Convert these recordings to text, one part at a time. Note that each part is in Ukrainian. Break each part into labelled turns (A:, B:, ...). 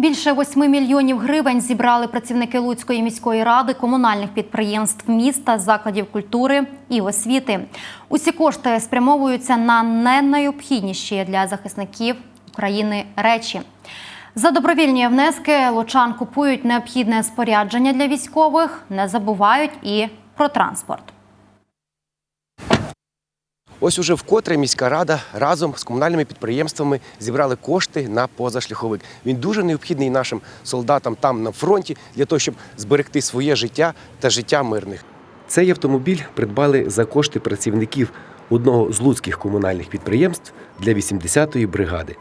A: Більше 8 мільйонів гривень зібрали працівники Луцької міської ради, комунальних підприємств міста, закладів культури і освіти. Усі кошти спрямовуються на не найобхідніші для захисників України речі. За добровільні внески лучан купують необхідне спорядження для військових, не забувають і про транспорт.
B: Ось уже вкотре міська рада разом з комунальними підприємствами зібрали кошти на позашляховик. Він дуже необхідний нашим солдатам там на фронті для того, щоб зберегти своє життя та життя мирних. Цей автомобіль придбали за кошти працівників одного з луцьких комунальних підприємств для 80-ї бригади.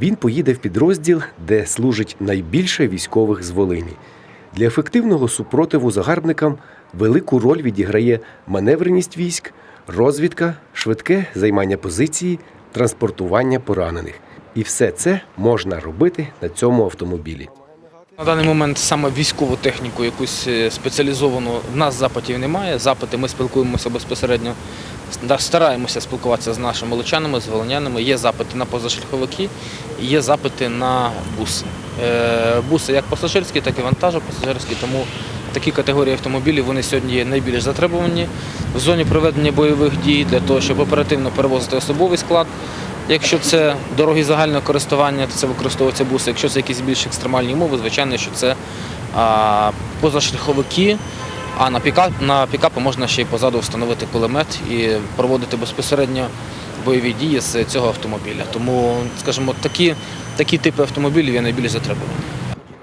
B: Він поїде в підрозділ, де служить найбільше військових з Волині. Для ефективного супротиву загарбникам велику роль відіграє маневреність військ, розвідка, швидке займання позиції, транспортування поранених. І все це можна робити на цьому автомобілі.
C: На даний момент саме військову техніку, якусь е, спеціалізовану, в нас запитів немає. Запити ми спілкуємося безпосередньо, стараємося спілкуватися з нашими лучанами, з волонянами. Є запити на позашляховики, є запити на буси. Е, Буси як пасажирські, так і вантажопасажирські, тому такі категорії автомобілів вони сьогодні є найбільш затребувані в зоні проведення бойових дій для того, щоб оперативно перевозити особовий склад. Якщо це дороги загального користування, то це використовуються буси. Якщо це якісь більш екстремальні умови, звичайно, що це а, позашляховики, а на пікап на пікапи можна ще й позаду встановити кулемет і проводити безпосередньо бойові дії з цього автомобіля. Тому, скажімо, такі, такі типи автомобілів є найбільш затребувані.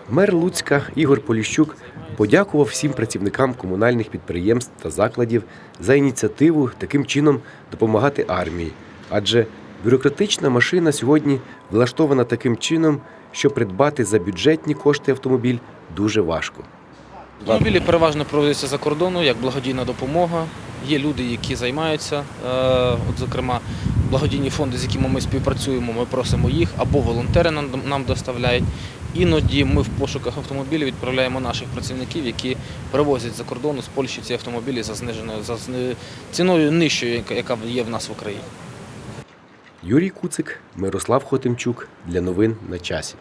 B: Мер Луцька Ігор Поліщук подякував всім працівникам комунальних підприємств та закладів за ініціативу таким чином допомагати армії. Адже бюрократична машина сьогодні влаштована таким чином, що придбати за бюджетні кошти автомобіль дуже важко.
C: Автомобілі переважно проводяться за кордону як благодійна допомога. Є люди, які займаються, е, от, зокрема, благодійні фонди, з якими ми співпрацюємо, ми просимо їх, або волонтери нам, нам доставляють. Іноді ми в пошуках автомобілів відправляємо наших працівників, які привозять за кордону з Польщі ці автомобілі за зниженою за ціною нижчою, яка- є в нас в Україні.
B: Юрій Куцик, Мирослав Хотимчук для новин на часі.